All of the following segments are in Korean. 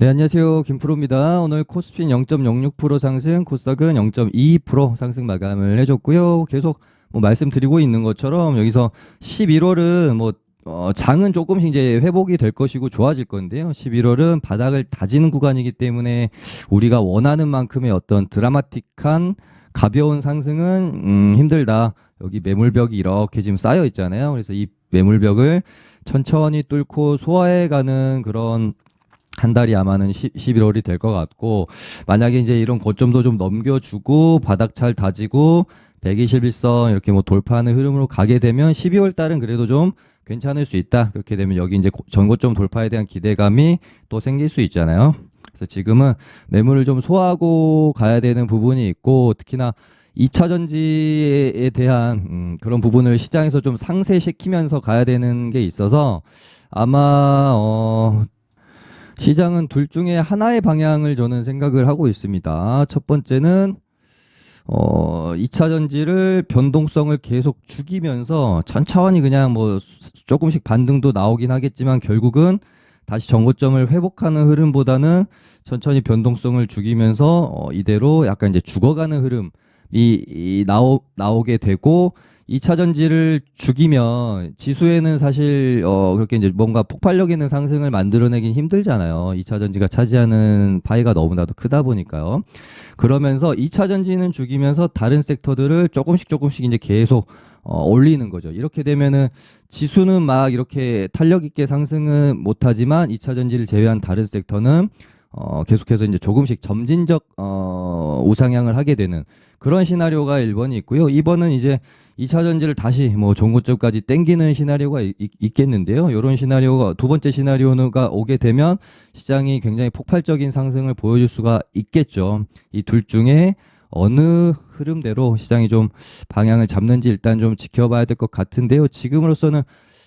네, 안녕하세요. 김프로입니다. 오늘 코스핀 0.06% 상승, 코스닥은 0.22% 상승 마감을 해줬고요. 계속 뭐 말씀드리고 있는 것처럼 여기서 11월은 뭐 어, 장은 조금씩 이제 회복이 될 것이고 좋아질 건데요. 11월은 바닥을 다지는 구간이기 때문에 우리가 원하는 만큼의 어떤 드라마틱한 가벼운 상승은 음, 힘들다. 여기 매물벽이 이렇게 지금 쌓여 있잖아요. 그래서 이 매물벽을 천천히 뚫고 소화해가는 그런 한 달이 아마는 10, 11월이 될 것 같고 만약에 이제 이런 고점도 좀 넘겨주고 바닥 잘 다지고 121선 이렇게 뭐 돌파하는 흐름으로 가게 되면 12월 달은 그래도 좀 괜찮을 수 있다. 그렇게 되면 여기 이제 고- 전고점 돌파에 대한 기대감이 또 생길 수 있잖아요. 그래서 지금은 매물을 좀 소화하고 가야 되는 부분이 있고 특히나 2차 전지에 대한 음, 그런 부분을 시장에서 좀 상쇄시키면서 가야 되는 게 있어서 아마 어 시장은 둘 중에 하나의 방향을 저는 생각을 하고 있습니다. 첫 번째는 어 2차 전지를 변동성을 계속 죽이면서 천천히 그냥 뭐 수- 조금씩 반등도 나오긴 하겠지만 결국은 다시 정고점을 회복하는 흐름보다는 천천히 변동성을 죽이면서 어 이대로 약간 이제 죽어가는 흐름이 이 나오 나오게 되고 2차 전지를 죽이면 지수에는 사실 어 그렇게 이제 뭔가 폭발력 있는 상승을 만들어내긴 힘들잖아요. 2차 전지가 차지하는 파이가 너무나도 크다 보니까요. 그러면서 2차 전지는 죽이면서 다른 섹터들을 조금씩 조금씩 이제 계속 어, 올리는 거죠. 이렇게 되면은 지수는 막 이렇게 탄력 있게 상승은 못하지만 2차 전지를 제외한 다른 섹터는 어, 계속해서 이제 조금씩 점진적 어, 우상향을 하게 되는 그런 시나리오가 1번이 있고요. 2번은 이제 2차 전지를 다시 뭐 종고점까지 땡기는 시나리오가 있, 있겠는데요. 이런 시나리오가 두 번째 시나리오가 오게 되면 시장이 굉장히 폭발적인 상승을 보여줄 수가 있겠죠. 이 둘 중에 어느 흐름대로 시장이 좀 방향을 잡는지 일단 좀 지켜봐야 될 것 같은데요. 지금으로서는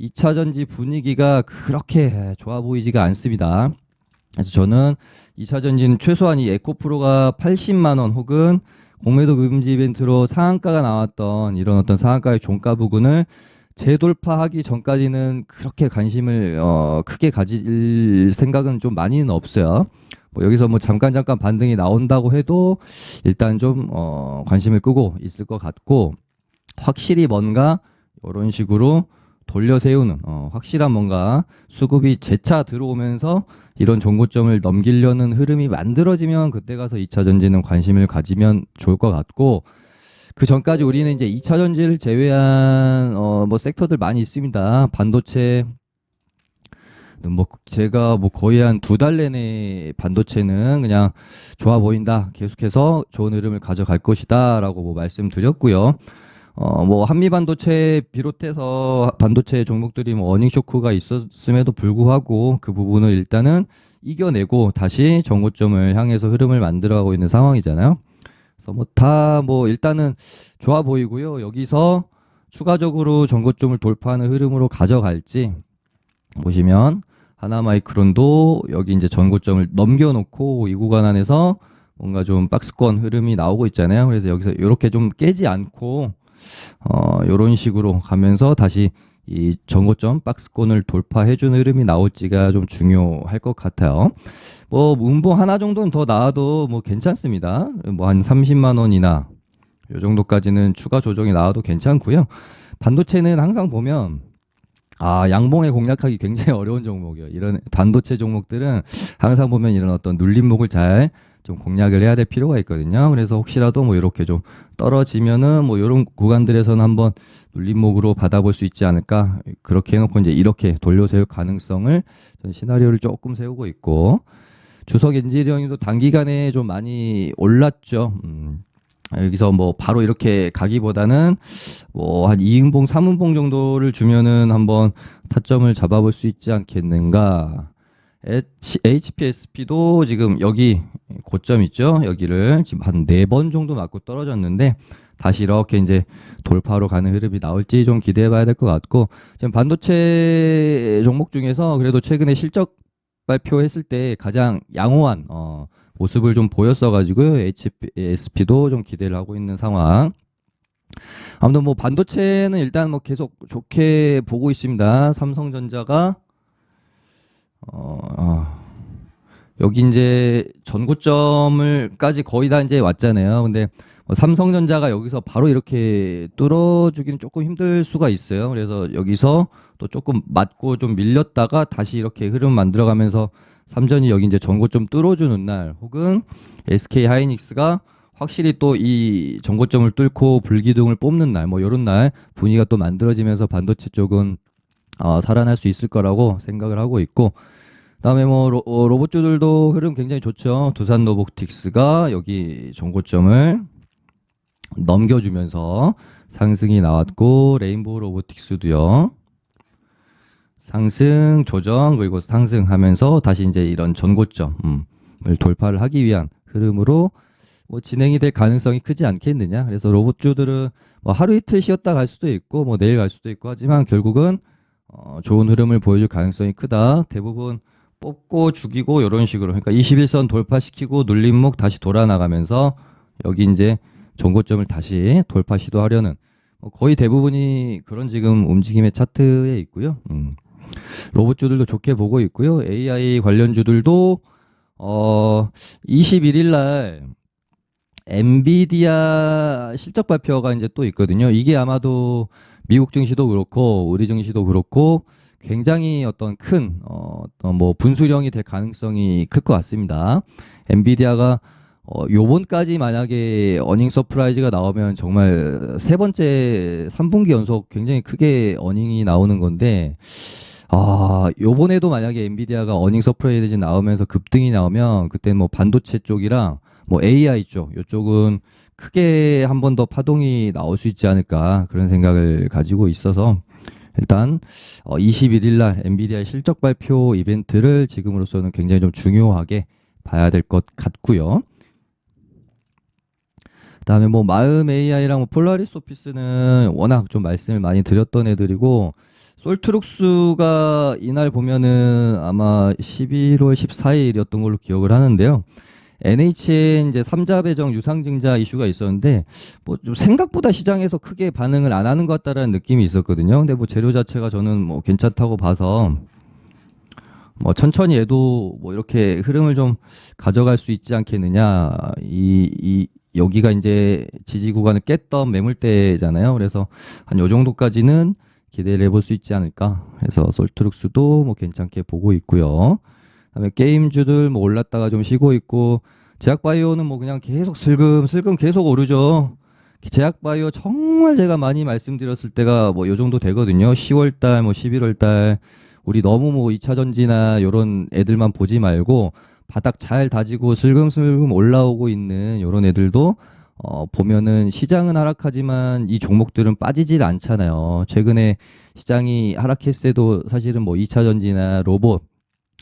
2차 전지 분위기가 그렇게 좋아 보이지가 않습니다. 그래서 저는 2차 전지는 최소한 이 에코프로가 80만 원 혹은 공매도 금지 이벤트로 상한가가 나왔던 이런 어떤 상한가의 종가 부근을 재돌파하기 전까지는 그렇게 관심을 어, 크게 가질 생각은 좀 많이는 없어요. 뭐 여기서 뭐 잠깐 잠깐 반등이 나온다고 해도 일단 좀 어, 관심을 끄고 있을 것 같고 확실히 뭔가 이런 식으로 돌려 세우는 어, 확실한 뭔가 수급이 재차 들어오면서 이런 정고점을 넘기려는 흐름이 만들어지면 그때 가서 2차 전지는 관심을 가지면 좋을 것 같고 그 전까지 우리는 이제 2차 전지를 제외한 어, 뭐 섹터들 많이 있습니다. 반도체 뭐 제가 뭐 거의 한 두 달 내내 반도체는 그냥 좋아 보인다. 계속해서 좋은 흐름을 가져갈 것이다라고 뭐 말씀드렸고요. 어 뭐 한미 반도체 비롯해서 반도체 종목들이 뭐 어닝 쇼크가 있었음에도 불구하고 그 부분을 일단은 이겨내고 다시 정고점을 향해서 흐름을 만들어가고 있는 상황이잖아요. 그래서 뭐다뭐 일단은 좋아 보이고요. 여기서 추가적으로 정고점을 돌파하는 흐름으로 가져갈지 보시면 하나마이크론도 여기 이제 전고점을 넘겨놓고 이 구간 안에서 뭔가 좀 박스권 흐름이 나오고 있잖아요. 그래서 여기서 이렇게 좀 깨지 않고 어 이런 식으로 가면서 다시 이 전고점 박스권을 돌파해주는 흐름이 나올지가 좀 중요할 것 같아요. 뭐 문봉 하나 정도는 더 나와도 뭐 괜찮습니다. 뭐 한 30만 원이나 이 정도까지는 추가 조정이 나와도 괜찮고요. 반도체는 항상 보면 아, 양봉에 공략하기 굉장히 어려운 종목이에요. 이런 반도체 종목들은 항상 보면 이런 어떤 눌림목을 잘 좀 공략을 해야 될 필요가 있거든요. 그래서 혹시라도 뭐 이렇게 좀 떨어지면은 뭐 이런 구간들에서는 한번 눌림목으로 받아볼 수 있지 않을까. 그렇게 해놓고 이제 이렇게 돌려 세울 가능성을 전 시나리오를 조금 세우고 있고 주석 엔지니어링도 단기간에 좀 많이 올랐죠. 음. 여기서 뭐 바로 이렇게 가기보다는 뭐 한 2인봉, 3인봉 정도를 주면은 한번 타점을 잡아볼 수 있지 않겠는가. HPSP도 지금 여기 고점 있죠? 여기를 지금 한 네 번 정도 맞고 떨어졌는데 다시 이렇게 이제 돌파로 가는 흐름이 나올지 좀 기대해 봐야 될 것 같고 지금 반도체 종목 중에서 그래도 최근에 실적 발표했을 때 가장 양호한 어, 모습을 좀 보였어 가지고요. HPSP도 좀 기대를 하고 있는 상황. 아무튼 뭐 반도체는 일단 뭐 계속 좋게 보고 있습니다. 삼성전자가 어, 아, 여기 이제 전고점을까지 거의 다 이제 왔잖아요. 근데 뭐 삼성전자가 여기서 바로 이렇게 뚫어주기는 조금 힘들 수가 있어요. 그래서 여기서 또 조금 맞고 좀 밀렸다가 다시 이렇게 흐름 만들어가면서 삼전이 여기 이제 전고점 뚫어주는 날 혹은 SK 하이닉스가 확실히 또 이 전고점을 뚫고 불기둥을 뽑는 날 뭐 이런 날 분위기가 또 만들어지면서 반도체 쪽은 어, 살아날 수 있을 거라고 생각을 하고 있고 그 다음에 뭐 로, 어, 로봇주들도 흐름 굉장히 좋죠. 두산 로보틱스가 여기 전고점을 넘겨주면서 상승이 나왔고 레인보우 로보틱스도요. 상승 조정 그리고 상승하면서 다시 이제 이런 전고점을 돌파를 하기 위한 흐름으로 뭐 진행이 될 가능성이 크지 않겠느냐. 그래서 로봇주들은 뭐 하루 이틀 쉬었다 갈 수도 있고 뭐 내일 갈 수도 있고 하지만 결국은 어, 좋은 흐름을 보여줄 가능성이 크다. 대부분 뽑고 죽이고 이런 식으로 그러니까 21선 돌파시키고 눌림목 다시 돌아 나가면서 여기 이제 전고점을 다시 돌파 시도하려는 뭐 거의 대부분이 그런 지금 움직임의 차트에 있고요. 음. 로봇주들도 좋게 보고 있고요. AI 관련주들도 어 21일 날 엔비디아 실적 발표가 이제 또 있거든요. 이게 아마도 미국 증시도 그렇고 우리 증시도 그렇고 굉장히 어떤 큰 어, 어떤 뭐 분수령이 될 가능성이 클 것 같습니다. 엔비디아가 어, 요번까지 만약에 어닝 서프라이즈가 나오면 정말 세 번째 3분기 연속 굉장히 크게 어닝이 나오는 건데 아, 요번에도 만약에 엔비디아가 어닝 서프라이즈 나오면서 급등이 나오면 그때 뭐 반도체 쪽이랑 뭐 AI 쪽 요쪽은 크게 한 번 더 파동이 나올 수 있지 않을까 그런 생각을 가지고 있어서 일단 어, 21일 날 엔비디아 실적 발표 이벤트를 지금으로서는 굉장히 좀 중요하게 봐야 될 것 같고요. 그다음에 뭐 마음 AI랑 뭐 폴라리스 오피스는 워낙 좀 말씀을 많이 드렸던 애들이고 솔트룩스가 이날 보면은 아마 11월 14일이었던 걸로 기억을 하는데요. NHN 이제 삼자 배정 유상증자 이슈가 있었는데 뭐 좀 생각보다 시장에서 크게 반응을 안 하는 것 같다라는 느낌이 있었거든요. 근데 뭐 재료 자체가 저는 뭐 괜찮다고 봐서 뭐 천천히 얘도 뭐 이렇게 흐름을 좀 가져갈 수 있지 않겠느냐. 이, 이 여기가 이제 지지 구간을 깼던 매물대잖아요. 그래서 한 요 정도까지는 기대를 해볼 수 있지 않을까 해서 솔트룩스도 뭐 괜찮게 보고 있고요. 그다음에 게임주들 뭐 올랐다가 좀 쉬고 있고 제약바이오는 뭐 그냥 계속 슬금슬금 계속 오르죠. 제약바이오 정말 제가 많이 말씀드렸을 때가 뭐 요 정도 되거든요. 10월 달 뭐 11월 달 우리 너무 뭐 2차 전지나 요런 애들만 보지 말고 바닥 잘 다지고 슬금슬금 올라오고 있는 요런 애들도 어, 보면은 시장은 하락하지만 이 종목들은 빠지질 않잖아요. 최근에 시장이 하락했을 때도 사실은 뭐 2차 전지나 로봇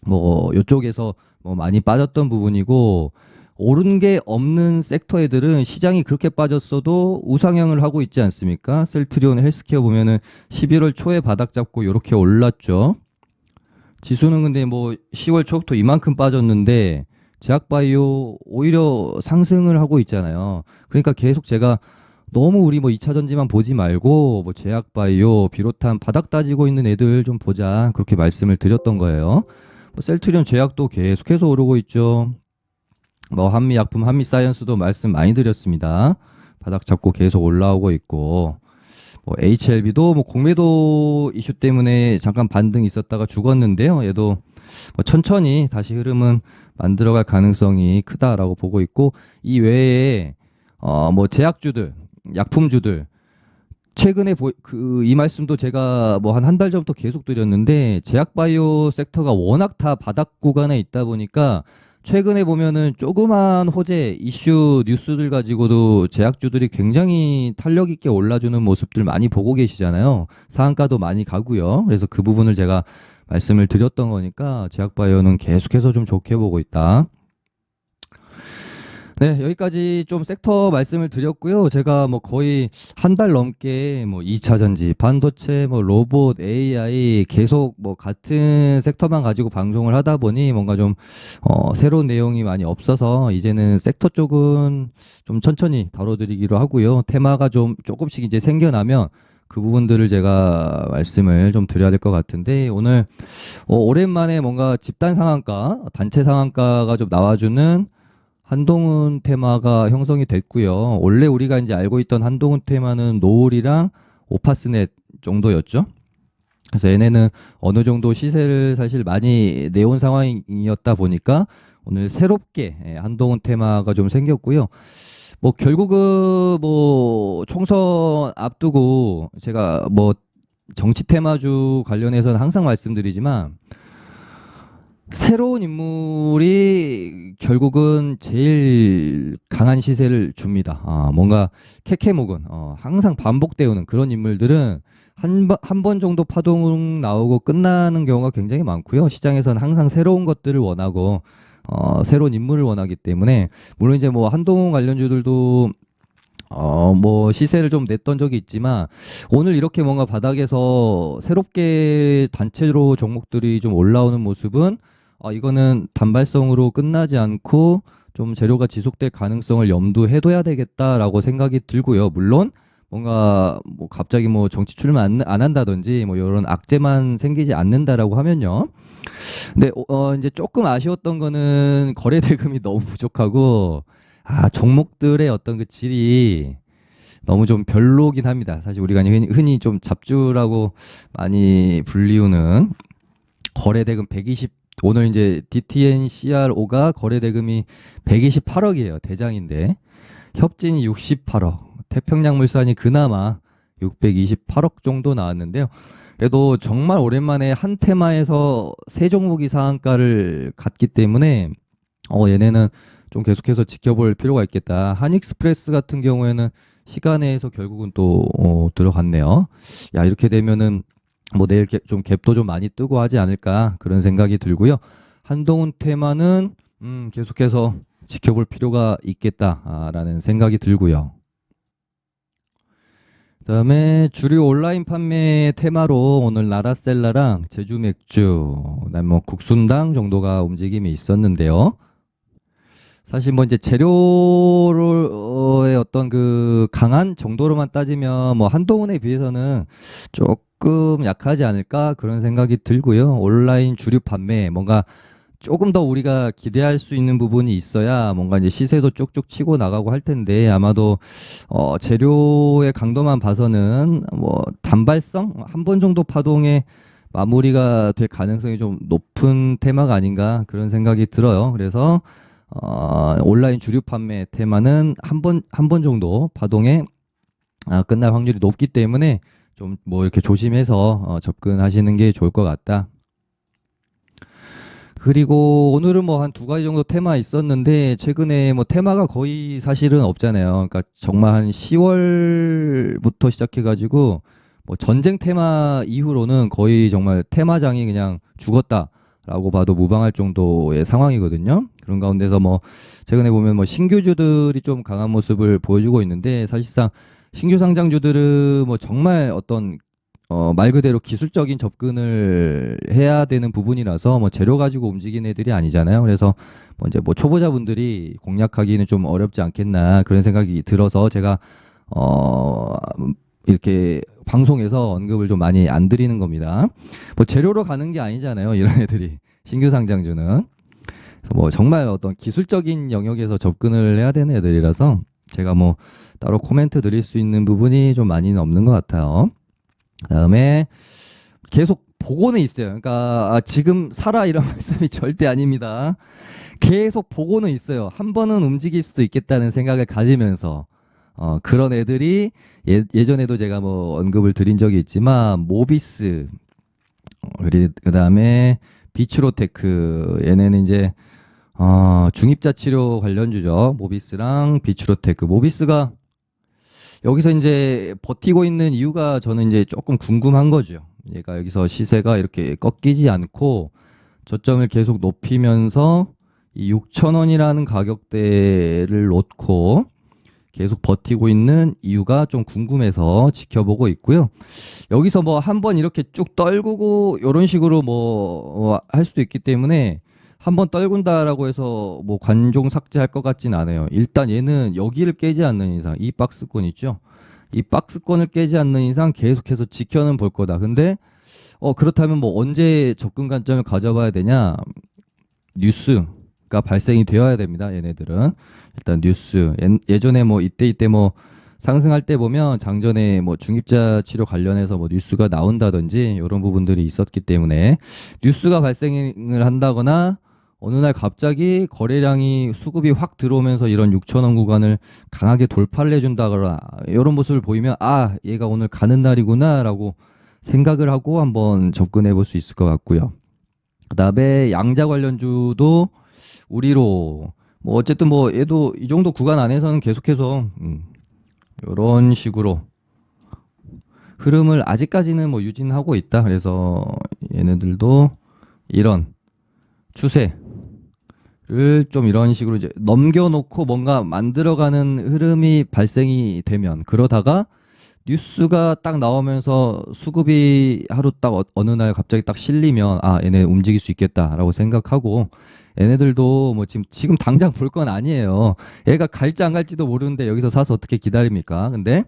뭐 요쪽에서 뭐 많이 빠졌던 부분이고 오른 게 없는 섹터 애들은 시장이 그렇게 빠졌어도 우상향을 하고 있지 않습니까? 셀트리온 헬스케어 보면은 11월 초에 바닥 잡고 요렇게 올랐죠. 지수는 근데 뭐 10월 초부터 이만큼 빠졌는데 제약바이오 오히려 상승을 하고 있잖아요. 그러니까 계속 제가 너무 우리 뭐 2차 전지만 보지 말고 뭐 제약바이오 비롯한 바닥 따지고 있는 애들 좀 보자 그렇게 말씀을 드렸던 거예요. 뭐 셀트리온 제약도 계속해서 오르고 있죠. 뭐 한미 약품, 한미 사이언스도 말씀 많이 드렸습니다. 바닥 잡고 계속 올라오고 있고 뭐 HLB도 뭐 공매도 이슈 때문에 잠깐 반등이 있었다가 죽었는데요. 얘도 뭐 천천히 다시 흐름은 만들어갈 가능성이 크다라고 보고 있고 이 외에 어 뭐 제약주들, 약품주들 최근에 그 이 말씀도 제가 뭐 한 한 달 전부터 계속 드렸는데 제약바이오 섹터가 워낙 다 바닥 구간에 있다 보니까 최근에 보면은 조그만 호재 이슈 뉴스들 가지고도 제약주들이 굉장히 탄력 있게 올라주는 모습들 많이 보고 계시잖아요. 상한가도 많이 가고요. 그래서 그 부분을 제가 말씀을 드렸던 거니까 제약바이오는 계속해서 좀 좋게 보고 있다. 네, 여기까지 좀 섹터 말씀을 드렸고요. 제가 뭐 거의 한 달 넘게 뭐 2차 전지, 반도체, 뭐 로봇, AI 계속 뭐 같은 섹터만 가지고 방송을 하다 보니 뭔가 좀 어, 새로운 내용이 많이 없어서 이제는 섹터 쪽은 좀 천천히 다뤄드리기로 하고요. 테마가 좀 조금씩 이제 생겨나면 그 부분들을 제가 말씀을 좀 드려야 될 것 같은데 오늘 어, 오랜만에 뭔가 집단 상한가, 단체 상한가가 좀 나와주는 한동훈 테마가 형성이 됐고요. 원래 우리가 이제 알고 있던 한동훈 테마는 노을이랑 오파스넷 정도였죠. 그래서 얘네는 어느 정도 시세를 사실 많이 내온 상황이었다 보니까 오늘 새롭게 예, 한동훈 테마가 좀 생겼고요. 뭐 결국은 뭐 총선 앞두고 제가 뭐 정치 테마주 관련해서는 항상 말씀드리지만 새로운 인물이 결국은 제일 강한 시세를 줍니다. 아, 뭔가 캐캐묵은 어, 항상 반복되오는 그런 인물들은 한번한번 정도 파동 나오고 끝나는 경우가 굉장히 많고요. 시장에서는 항상 새로운 것들을 원하고 어, 새로운 인물을 원하기 때문에 물론 이제 뭐 한동훈 관련주들도 어, 뭐 시세를 좀 냈던 적이 있지만 오늘 이렇게 뭔가 바닥에서 새롭게 단체로 종목들이 좀 올라오는 모습은 아, 이거는 단발성으로 끝나지 않고 좀 재료가 지속될 가능성을 염두해 둬야 되겠다라고 생각이 들고요. 물론 뭔가 뭐 갑자기 뭐 정치 출마 안, 안 한다든지 뭐 이런 악재만 생기지 않는다라고 하면요. 근데 어, 어, 이제 조금 아쉬웠던 거는 거래 대금이 너무 부족하고 아 종목들의 어떤 그 질이 너무 좀 별로긴 합니다. 사실 우리가 흔히, 흔히 좀 잡주라고 많이 불리우는 거래 대금 120 오늘 이제 DTN CRO가 거래 대금이 128억이에요. 대장인데 협진이 68억, 태평양물산이 그나마 628억 정도 나왔는데요. 그래도 정말 오랜만에 한 테마에서 세 종목이 상한가를 갔기 때문에 어 얘네는 좀 계속해서 지켜볼 필요가 있겠다. 한익스프레스 같은 경우에는 시간에서 결국은 또 어, 들어갔네요. 야 이렇게 되면은 뭐 내일 갭- 좀 갭도 좀 많이 뜨고 하지 않을까 그런 생각이 들고요. 한동훈 테마는 음, 계속해서 지켜볼 필요가 있겠다라는 생각이 들고요. 그다음에 주류 온라인 판매 테마로 오늘 라라셀라랑 제주 맥주, 그다음에 뭐 국순당 정도가 움직임이 있었는데요. 사실 뭐 이제 재료의 어떤 그 강한 정도로만 따지면 뭐 한동훈에 비해서는 조금 약하지 않을까 그런 생각이 들고요. 온라인 주류 판매 뭔가 조금 더 우리가 기대할 수 있는 부분이 있어야 뭔가 이제 시세도 쭉쭉 치고 나가고 할 텐데 아마도 어 재료의 강도만 봐서는 뭐 단발성 한 번 정도 파동에 마무리가 될 가능성이 좀 높은 테마가 아닌가 그런 생각이 들어요. 그래서 어, 온라인 주류 판매 테마는 한 번 한 번 정도 파동에 아, 끝날 확률이 높기 때문에 좀 뭐 이렇게 조심해서 어, 접근하시는 게 좋을 것 같다. 그리고 오늘은 뭐 한 두 가지 정도 테마 있었는데 최근에 뭐 테마가 거의 사실은 없잖아요. 그러니까 정말 한 10월부터 시작해가지고 뭐 전쟁 테마 이후로는 거의 정말 테마장이 그냥 죽었다 라고 봐도 무방할 정도의 상황이거든요. 그런 가운데서 뭐 최근에 보면 뭐 신규주들이 좀 강한 모습을 보여주고 있는데 사실상 신규 상장주들은 뭐 정말 어떤 어, 말 그대로 기술적인 접근을 해야 되는 부분이라서 뭐 재료 가지고 움직이는 애들이 아니잖아요. 그래서 뭐 이제 뭐 초보자분들이 공략하기는 좀 어렵지 않겠나 그런 생각이 들어서 제가 어, 이렇게 방송에서 언급을 좀 많이 안 드리는 겁니다. 뭐 재료로 가는 게 아니잖아요. 이런 애들이 신규 상장주는 뭐 정말 어떤 기술적인 영역에서 접근을 해야 되는 애들이라서 제가 뭐 따로 코멘트 드릴 수 있는 부분이 좀 많이는 없는 것 같아요. 그다음에 계속 보고는 있어요. 그러니까 아, 지금 사라 이런 말씀이 절대 아닙니다. 계속 보고는 있어요. 한 번은 움직일 수도 있겠다는 생각을 가지면서 어, 그런 애들이 예, 예전에도 제가 뭐 언급을 드린 적이 있지만 모비스 어, 그리 그다음에 비추로테크 얘네는 이제 어, 중입자 치료 관련주죠. 모비스랑 비추로테크. 모비스가 여기서 이제 버티고 있는 이유가 저는 이제 조금 궁금한 거죠. 얘가 여기서 시세가 이렇게 꺾이지 않고 저점을 계속 높이면서 이 6,000원이라는 가격대를 놓고 계속 버티고 있는 이유가 좀 궁금해서 지켜보고 있고요. 여기서 뭐 한번 이렇게 쭉 떨구고 이런 식으로 뭐 할 수도 있기 때문에 한번 떨군다라고 해서 뭐 관종 삭제할 것 같진 않아요. 일단 얘는 여기를 깨지 않는 이상 이 박스권 있죠. 이 박스권을 깨지 않는 이상 계속해서 지켜는 볼 거다. 근데 어 그렇다면 뭐 언제 접근 관점을 가져봐야 되냐? 뉴스 가 발생이 되어야 됩니다. 얘네들은 일단 뉴스 예- 예전에 뭐 이때 이때 뭐 상승할 때 보면 장전에 뭐 중입자 치료 관련해서 뭐 뉴스가 나온다든지 이런 부분들이 있었기 때문에 뉴스가 발생을 한다거나 어느 날 갑자기 거래량이 수급이 확 들어오면서 이런 6천 원 구간을 강하게 돌파를 해준다거나 이런 모습을 보이면 아 얘가 오늘 가는 날이구나라고 생각을 하고 한번 접근해 볼 수 있을 것 같고요. 그다음에 양자 관련주도 우리로 뭐 어쨌든 뭐 얘도 이 정도 구간 안에서는 계속해서 음, 이런 식으로 흐름을 아직까지는 뭐 유진하고 있다. 그래서 얘네들도 이런 추세를 좀 이런 식으로 이제 넘겨놓고 뭔가 만들어가는 흐름이 발생이 되면 그러다가 뉴스가 딱 나오면서 수급이 하루 딱 어- 어느 날 갑자기 딱 실리면 아 얘네 움직일 수 있겠다라고 생각하고 얘네들도 뭐 지금 지금 당장 볼 건 아니에요. 얘가 갈지 안 갈지도 모르는데 여기서 사서 어떻게 기다립니까? 근데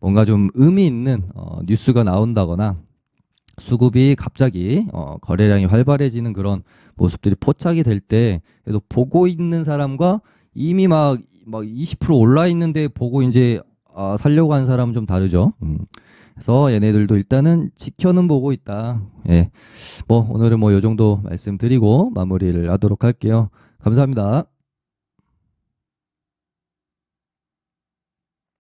뭔가 좀 의미 있는 어, 뉴스가 나온다거나 수급이 갑자기 어, 거래량이 활발해지는 그런 모습들이 포착이 될 때 그래도 보고 있는 사람과 이미 막 막 20% 올라 있는데 보고 이제 아, 살려고 하는 사람은 좀 다르죠. 음. 그래서 얘네들도 일단은 지켜는 보고 있다. 예. 뭐 오늘은 뭐 요 정도 말씀드리고 마무리를 하도록 할게요. 감사합니다.